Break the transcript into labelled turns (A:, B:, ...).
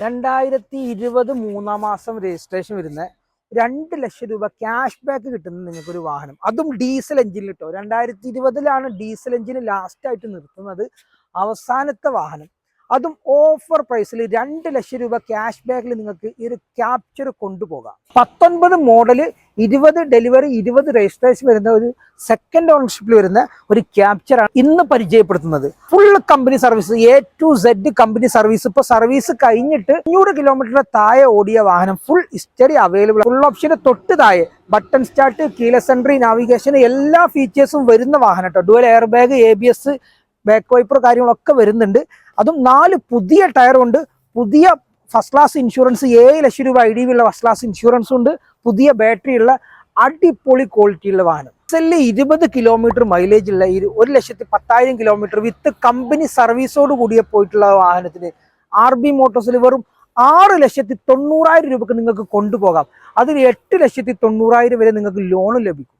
A: രണ്ടായിരത്തി ഇരുപത് മൂന്നാം മാസം രജിസ്ട്രേഷൻ വരുന്ന രണ്ട് ലക്ഷം രൂപ ക്യാഷ് ബാക്ക് കിട്ടുന്ന നിങ്ങൾക്കൊരു വാഹനം. അതും ഡീസൽ എഞ്ചിനിൽ കിട്ടും രണ്ടായിരത്തി ഇരുപതിലാണ് ഡീസൽ എഞ്ചിൻ ലാസ്റ്റായിട്ട് നിർത്തുന്നത് അവസാനത്തെ വാഹനം. അതും ഓഫർ പ്രൈസിൽ രണ്ട് ലക്ഷം രൂപ ക്യാഷ് ബാക്കിൽ നിങ്ങൾക്ക് ഈ ഒരു ക്യാപ്ചർ കൊണ്ടുപോകാം. പത്തൊൻപത് മോഡൽ ഇരുപത് ഡെലിവറി ഇരുപത് രജിസ്ട്രേഷൻ വരുന്ന ഒരു സെക്കൻഡ് ഓണർഷിപ്പിൽ വരുന്ന ഒരു ക്യാപ്ചറാണ് ഇന്ന് പരിചയപ്പെടുത്തുന്നത്. Full company service A to Z company service ഇപ്പൊ സർവീസ് കഴിഞ്ഞിട്ട് അഞ്ഞൂറ് കിലോമീറ്ററിന് താഴെ ഓടിയ വാഹനം ഫുൾ ഹിസ്റ്ററി അവൈലബിൾ ഫുൾ ഓപ്ഷന് തൊട്ട് താഴെ button start keyless entry navigation എല്ലാ ഫീച്ചേഴ്സും വരുന്ന വാഹനം കേട്ടോ dual airbag A B S back wiper കാര്യങ്ങളൊക്കെ വരുന്നുണ്ട്. അതും നാല് പുതിയ ടയർ ഉണ്ട്. പുതിയ ഫസ്റ്റ് ക്ലാസ് ഇൻഷുറൻസ് ഏഴ് ലക്ഷം രൂപ ഐ ഡി ഉള്ള ഫസ്റ്റ് ക്ലാസ് ഇൻഷുറൻസ് ഉണ്ട്. പുതിയ ബാറ്ററി ഉള്ള അടിപൊളി ക്വാളിറ്റി ഉള്ള വാഹനം. എക്സെല്ലിൽ ഇരുപത് കിലോമീറ്റർ മൈലേജ് ഉള്ള ഒരു ലക്ഷത്തി പത്തായിരം കിലോമീറ്റർ വിത്ത് കമ്പനി സർവീസോട് കൂടിയ പോയിട്ടുള്ള വാഹനത്തിന് ആർ ബി മോട്ടോഴ്സിൽ വെറും ആറ് ലക്ഷത്തി തൊണ്ണൂറായിരം രൂപക്ക് നിങ്ങൾക്ക് കൊണ്ടുപോകാം. അതിൽ എട്ട് ലക്ഷത്തി തൊണ്ണൂറായിരം വരെ നിങ്ങൾക്ക് ലോൺ ലഭിക്കും.